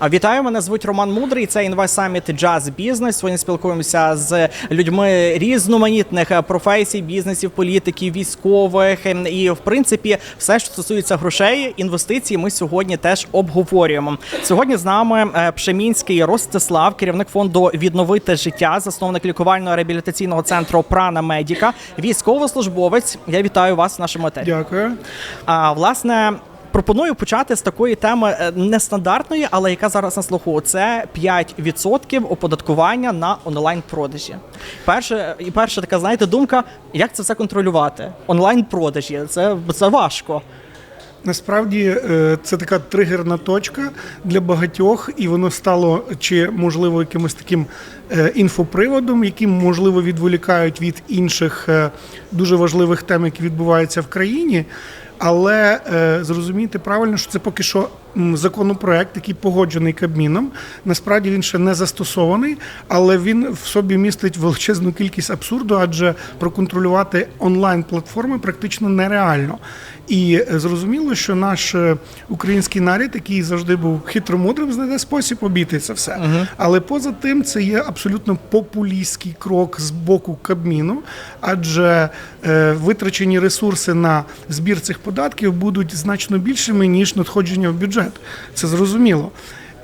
А Вітаю, мене звуть Роман Мудрий. Це інвест саміт Джаз Бізнес. Сьогодні спілкуємося з людьми різноманітних професій, бізнесів, політиків, військових і, в принципі, все, що стосується грошей, інвестицій, ми сьогодні теж обговорюємо. Сьогодні з нами е, Пшемінський Ростислав, керівник фонду Відновити життя, засновник лікувального реабілітаційного центру Прана Медіка, військовослужбовець. Я вітаю вас в нашому етері. Дякую. А власне. Пропоную почати з такої теми е, нестандартної, але яка зараз на слуху. Це 5% оподаткування на онлайн-продажі. Перше, і перша така, знаєте, думка, як це все контролювати? Онлайн-продажі. Це, це важко. Насправді е, це така тригерна точка для багатьох, і воно стало чи можливо якимось таким е, інфоприводом, яким можливо відволікають від інших дуже важливих тем, які відбуваються в країні. Але е, зрозумійте правильно, що це поки що законопроект, який погоджений Кабміном. Насправді він ще не застосований, але він в собі містить величезну кількість абсурду, адже проконтролювати онлайн-платформи практично нереально. І зрозуміло, що наш е, український нарід, який завжди був хитромудрим, знайде спосіб обійти це все. Але поза тим, це є абсолютно популістський крок з боку Кабміну, адже е, витрачені ресурси на збір цих податків будуть значно більшими ніж надходження в бюджет. Це зрозуміло.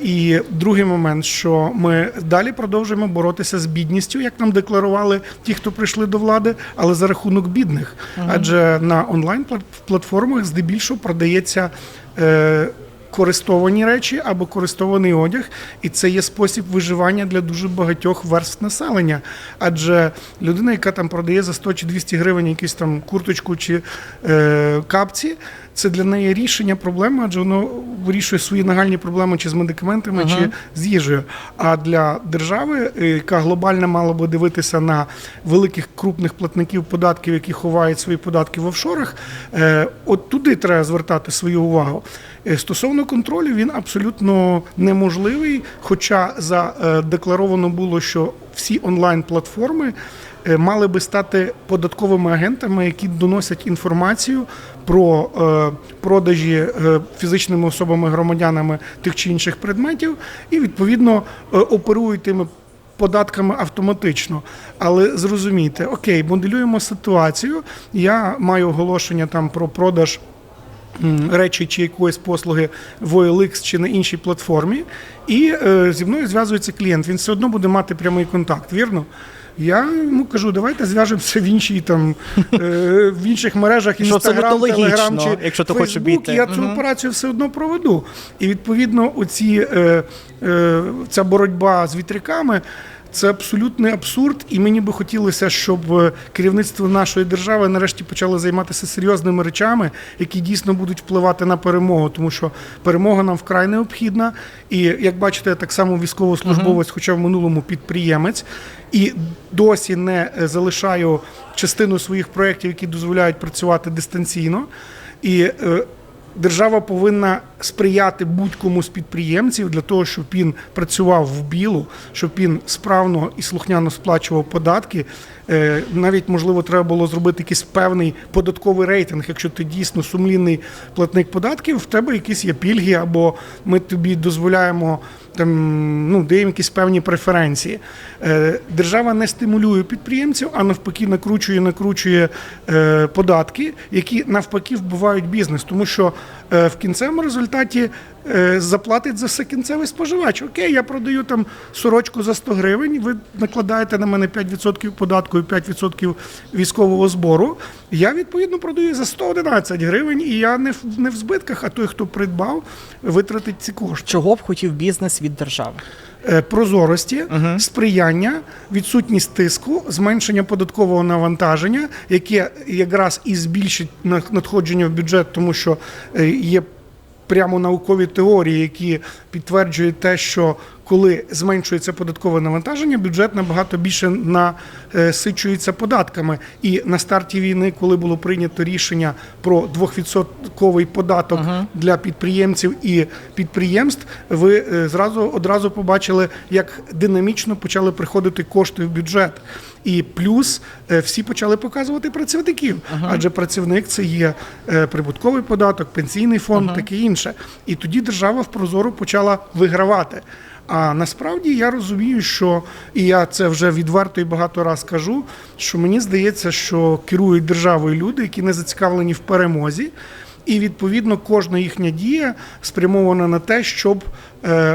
І другий момент, що ми далі продовжуємо боротися з бідністю, як нам декларували ті, хто прийшли до влади, але за рахунок бідних. Адже на онлайн платформах здебільшого продається. Е, Користовані речі або користований одяг, і це є спосіб виживання для дуже багатьох верств населення. Адже людина, яка там продає за 100 чи 200 гривень якусь там курточку чи е, капці, це для неї рішення проблеми, адже воно вирішує свої нагальні проблеми чи з медикаментами, чи з їжею. А для держави, е, яка глобально мала би дивитися на великих крупних платників податків, які ховають свої податки в офшорах, е, от туди треба звертати свою увагу. Е, Стосовно контролю, він абсолютно неможливий. Хоча задекларовано було, що всі онлайн-платформи е, мали би стати податковими агентами, які доносять інформацію про е, продажі е, фізичними особами громадянами тих чи інших предметів, і відповідно е, оперують тими. Податками автоматично, але зрозумійте, окей, моделюємо ситуацію. Я маю оголошення там про продаж речі чи якоїсь послуги в OLX чи на іншій платформі, і е, зі мною зв'язується клієнт. Він все одно буде мати прямий контакт, вірно? Я йому кажу, давайте зв'яжемося в іншій там е, в інших мережах інстаграм, Telegram чи якщо ти хочеш Facebook. Я цю операцію все одно проведу. І відповідно, оці е, е, ця боротьба з вітряками. Це абсолютний абсурд, і мені би хотілося, щоб е, керівництво нашої держави нарешті почало займатися серйозними речами, які дійсно будуть впливати на перемогу, тому що перемога нам вкрай необхідна. І як бачите, так само військовослужбовець, хоча в минулому підприємець, і досі не е, залишаю частину своїх проєктів, які дозволяють працювати дистанційно. І е, Держава повинна сприяти будь-кому з підприємців для того, щоб він працював в білу, щоб він справно і слухняно сплачував податки. Е, Навіть можливо треба було зробити якийсь певний податковий рейтинг. Якщо ти дійсно сумлінний платник податків, в тебе якісь є пільги, або ми тобі дозволяємо там ну даємо якісь певні преференції. Е, Держава не стимулює підприємців, а навпаки накручує, накручує е, податки, які навпаки вбивають бізнес, тому що е, в кінцевому результаті заплатить за все кінцевий споживач. Окей, я продаю там сорочку за 100 гривень. Ви накладаєте на мене 5% податку і 5% військового збору. Я відповідно продаю за 111 гривень, і я не в не в збитках. А той, хто придбав, витратить ці кошти. Чого б хотів бізнес держави? Е, прозорості, сприяння, відсутність тиску, зменшення податкового навантаження, яке якраз і збільшить на- надходження в бюджет, тому що е, є прямо наукові теорії, які підтверджують те, що коли зменшується податкове навантаження, бюджет набагато більше насичується податками. І на старті війни, коли було прийнято рішення про 2% податок для підприємців і підприємств, ви е, зразу одразу побачили, як динамічно почали приходити кошти в бюджет. І плюс е, всі почали показувати працівників, адже працівник це є е, прибутковий податок, пенсійний фонд, таке інше. І тоді держава в прозоро почала вигравати. А насправді я розумію, що і я це вже відверто і багато раз кажу, що мені здається, що керують державою люди, які не зацікавлені в перемозі. І відповідно кожна їхня дія спрямована на те, щоб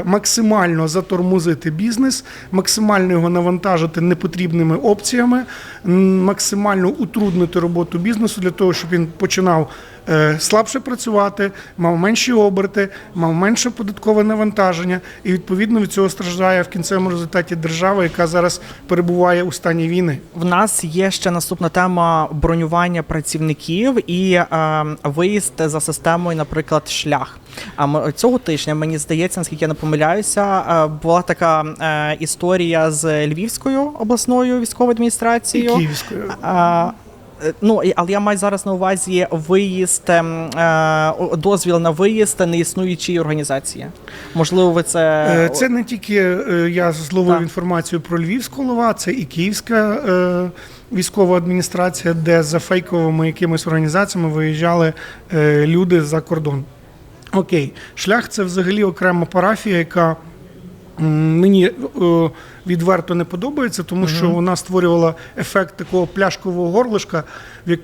максимально затормозити бізнес, максимально його навантажити непотрібними опціями, максимально утруднити роботу бізнесу для того, щоб він починав е, слабше працювати, мав менші оберти, мав менше податкове навантаження, і відповідно від цього страждає в кінцевому результаті держава, яка зараз перебуває у стані війни. В нас є ще наступна тема бронювання працівників і е, виїзд за системою, наприклад, шлях. А цього тижня мені здається, наскільки я не помиляюся, е, була така е, історія з Львівською обласною військовою І адміністрацією. Київською. Е, Ну, але я маю зараз на увазі виїзд, ем, дозвіл на виїзд неіснуючої організації. Можливо, ви це Це не тільки я зловив Так. інформацію про Львівську лова, це і Київська військова адміністрація, де за фейковими якимись організаціями виїжджали люди за кордон. Окей, шлях це взагалі окрема парафія, яка мені е, відверто не подобається, тому що вона створювала ефект такого пляшкового горлишка,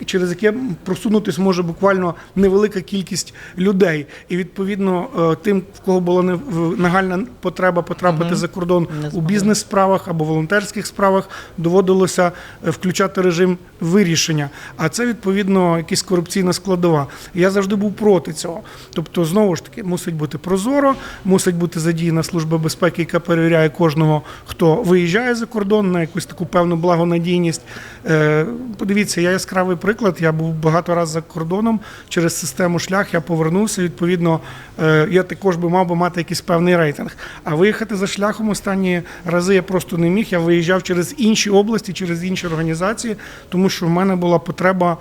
через яке просунутись може буквально невелика кількість людей. І відповідно е, тим, в кого була нагальна потреба потрапити за кордон у бізнес-справах або волонтерських справах, доводилося е, включати режим вирішення. А це відповідно якась корупційна складова. Я завжди був проти цього. Тобто, знову ж таки, мусить бути прозоро, мусить бути задіяна служба безпеки, яка перевіряє кожного, хто виїжджає за кордон на якусь таку певну благонадійність. Е, Подивіться, я яскравий приклад. Я був багато разів за кордоном через систему шлях. Я повернувся. Відповідно, е, я також би мав би мати якийсь певний рейтинг. А виїхати за шляхом останні рази я просто не міг. Я виїжджав через інші області, через інші організації, тому що в мене була потреба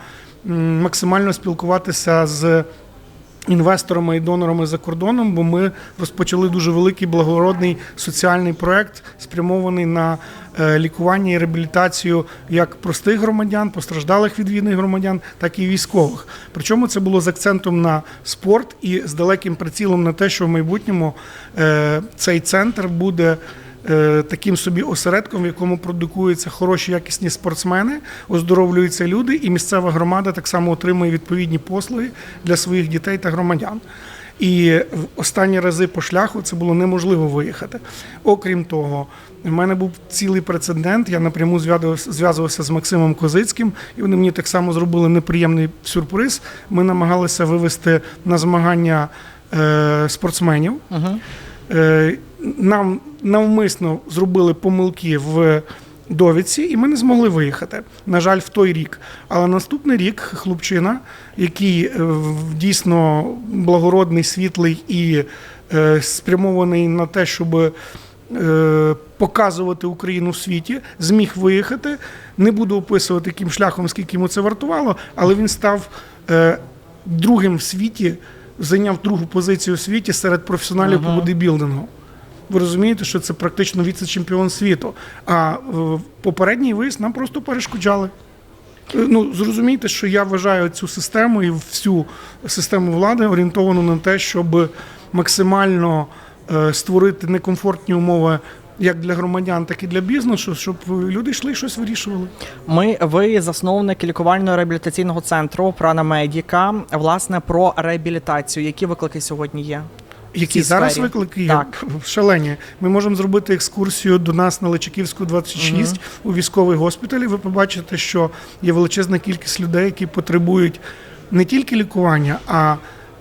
максимально спілкуватися з інвесторами і донорами за кордоном, бо ми розпочали дуже великий благородний соціальний проект, спрямований на е, лікування і реабілітацію як простих громадян, постраждалих від війни громадян, так і військових. Причому це було з акцентом на спорт і з далеким прицілом на те, що в майбутньому е, цей центр буде. Е, Таким собі осередком, в якому продукуються хороші якісні спортсмени, оздоровлюються люди, і місцева громада так само отримує відповідні послуги для своїх дітей та громадян. І в останні рази по шляху це було неможливо виїхати. Окрім того, в мене був цілий прецедент. Я напряму зв'язувався- з Максимом Козицьким, і вони мені так само зробили неприємний сюрприз. Ми намагалися вивести на змагання е, спортсменів. Е, Нам навмисно зробили помилки в довідці, і ми не змогли виїхати. На жаль, в той рік. Але наступний рік хлопчина, який е, дійсно благородний, світлий і е, спрямований на те, щоб е, показувати Україну в світі, зміг виїхати. Не буду описувати яким шляхом, скільки йому це вартувало, але він став другим в світі, зайняв другу позицію у світі серед професіоналів по бодибілдингу. Ви розумієте, що це практично віце-чемпіон світу. А е, попередній виїзд нам просто перешкоджали. Е, Ну, зрозумійте, що я вважаю цю систему і всю систему влади орієнтовану на те, щоб максимально е, створити некомфортні умови як для громадян, так і для бізнесу, щоб люди йшли і щось вирішували. Ми, ви засновник лікувально-реабілітаційного центру Прана Медіка. Власне про реабілітацію. Які виклики сьогодні є? Які зараз сфері. виклики є Так. шалені. Ми можемо зробити екскурсію до нас на Личаківську 26 у військовий госпіталь. і Ви побачите, що є величезна кількість людей, які потребують не тільки лікування, а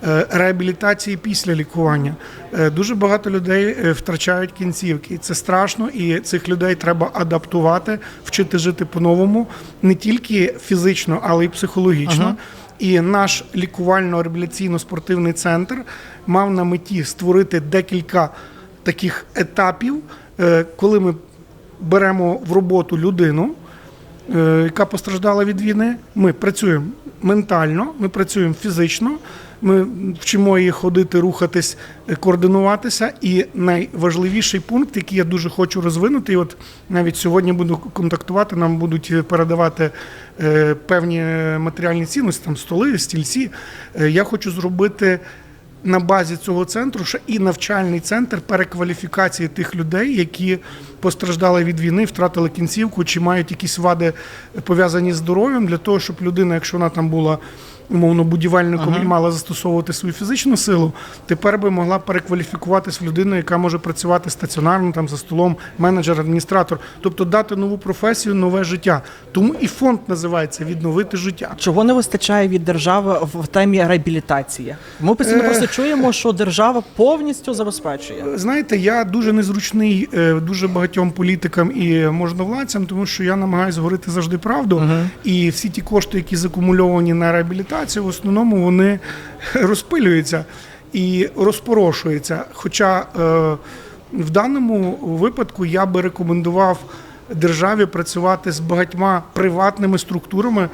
е, реабілітації після лікування. Е, Дуже багато людей е, втрачають кінцівки. І це страшно, і цих людей треба адаптувати, вчити жити по-новому, не тільки фізично, але й психологічно. І наш лікувально-реабілітаційно-спортивний центр мав на меті створити декілька таких етапів, е, коли ми беремо в роботу людину, е, яка постраждала від війни. Ми працюємо ментально, ми працюємо фізично, ми вчимо її ходити, рухатись, е, координуватися. І найважливіший пункт, який я дуже хочу розвинути, і от навіть сьогодні буду контактувати, нам будуть е, передавати е, певні матеріальні цінності, там столи, стільці. Я хочу зробити на базі цього центру ще і навчальний центр перекваліфікації тих людей, які постраждали від війни, втратили кінцівку чи мають якісь вади пов'язані з здоров'ям, для того, щоб людина, якщо вона там була умовно будівельником і мала застосовувати свою фізичну силу, тепер би могла перекваліфікуватись в людину, яка може працювати стаціонарно там за столом, менеджер, адміністратор, тобто дати нову професію, нове життя. Тому і фонд називається відновити життя. Чого не вистачає від держави в темі реабілітації? Ми постійно Е. просто чуємо, що держава повністю забезпечує. Знаєте, я дуже незручний е, дуже багатьом політикам і можновладцям, тому що я намагаюся говорити завжди правду. І всі ті кошти, які закумульовані на реабілітацію, в основному вони розпилюються і розпорошуються. Хоча е, в даному випадку я би рекомендував державі працювати з багатьма приватними структурами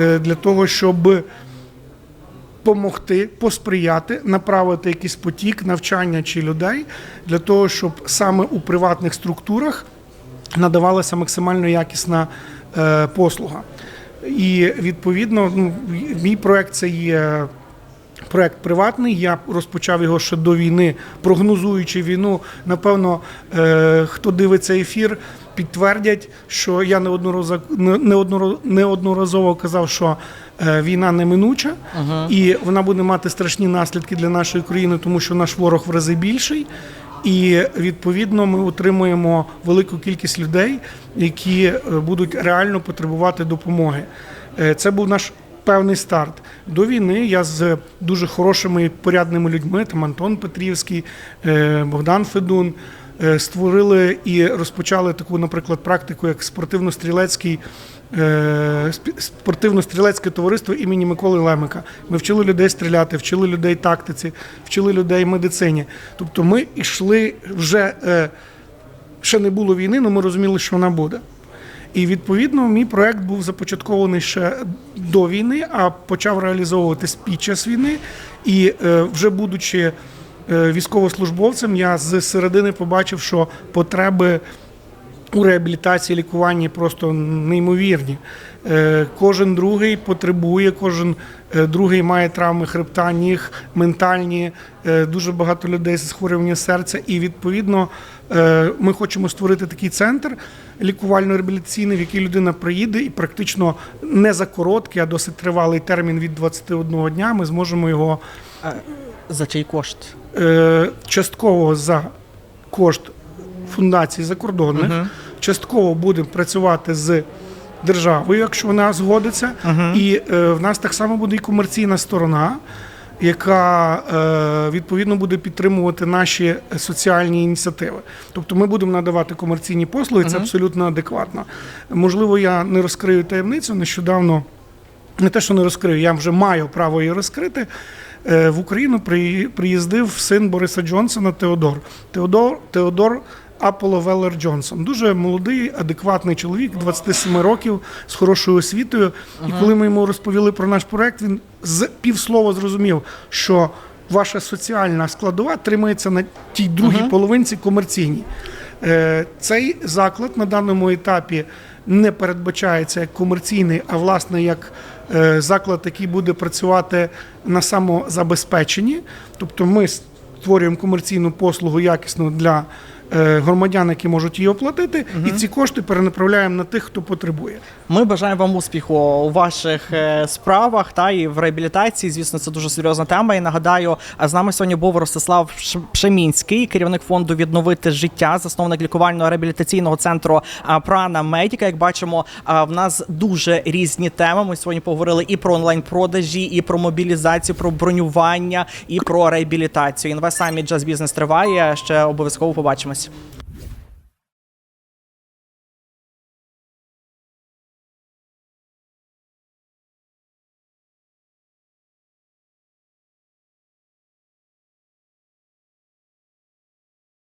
е, для того, щоб допомогти, посприяти, направити якийсь потік навчання чи людей для того, щоб саме у приватних структурах надавалася максимально якісна е, послуга. І відповідно, ну, мій проект це є. Проект приватний. Я розпочав його ще до війни, прогнозуючи війну. Напевно, е, хто дивиться ефір, підтвердять, що я неодноразово, неодноразово, неодноразово казав, що е, війна неминуча, і вона буде мати страшні наслідки для нашої країни, тому що наш ворог в рази більший. І відповідно ми отримуємо велику кількість людей, які е, будуть реально потребувати допомоги. Е, Це був наш певний старт. До війни я з дуже хорошими порядними людьми, там Антон Петрівський, Богдан Федун, створили і розпочали таку, наприклад, практику, як спортивно-стрілецький. е, Спортивно-стрілецьке товариство імені Миколи Лемика. Ми вчили людей стріляти, вчили людей тактиці, вчили людей медицині. Тобто ми йшли вже е, ще не було війни, але ми розуміли, що вона буде. І відповідно мій проект був започаткований ще до війни, а почав реалізовуватись під час війни. І е, вже будучи е, військовослужбовцем, я з середини побачив, що потреби у реабілітації, лікуванні просто неймовірні. Е, Кожен другий потребує, кожен е, другий має травми хребта, ніг, ментальні, е, дуже багато людей з захворюванням серця. І відповідно е, ми хочемо створити такий центр лікувально-реабілітаційний, в який людина приїде, і практично не за короткий, а досить тривалий термін від 21 дня. Ми зможемо його Е, За чий кошт? е, частково за кошт фундацій закордонних, частково будемо працювати з державою, якщо вона згодиться. І е, в нас так само буде і комерційна сторона. Яка е, відповідно буде підтримувати наші соціальні ініціативи, тобто ми будемо надавати комерційні послуги, це абсолютно адекватно. Можливо, я не розкрию таємницю. Нещодавно не те, що не розкрию, я вже маю право її розкрити. Е, В Україну при- приїздив син Бориса Джонсона Теодор. Теодор, Теодор Аполло Веллер Джонсон. Дуже молодий, адекватний чоловік, 27 років, з хорошою освітою. І коли ми йому розповіли про наш проект, він з півслова зрозумів, що ваша соціальна складова тримається на тій другій половинці комерційній. Е, Цей заклад на даному етапі не передбачається як комерційний, а власне як е, заклад, який буде працювати на самозабезпеченні. Тобто ми створюємо комерційну послугу якісно для громадян, які можуть її оплатити, і ці кошти перенаправляємо на тих, хто потребує. Ми бажаємо вам успіху у ваших е, справах та і в реабілітації. Звісно, це дуже серйозна тема. І нагадаю, а з нами сьогодні був Ростислав Пшемінський, керівник фонду відновити життя, засновник лікувального реабілітаційного центру Прана Медіка. Як бачимо, в нас дуже різні теми. Ми сьогодні поговорили і про онлайн-продажі, і про мобілізацію, про бронювання, і про реабілітацію. Інвест саміт Джаз Бізнес триває. Ще обов'язково побачимось.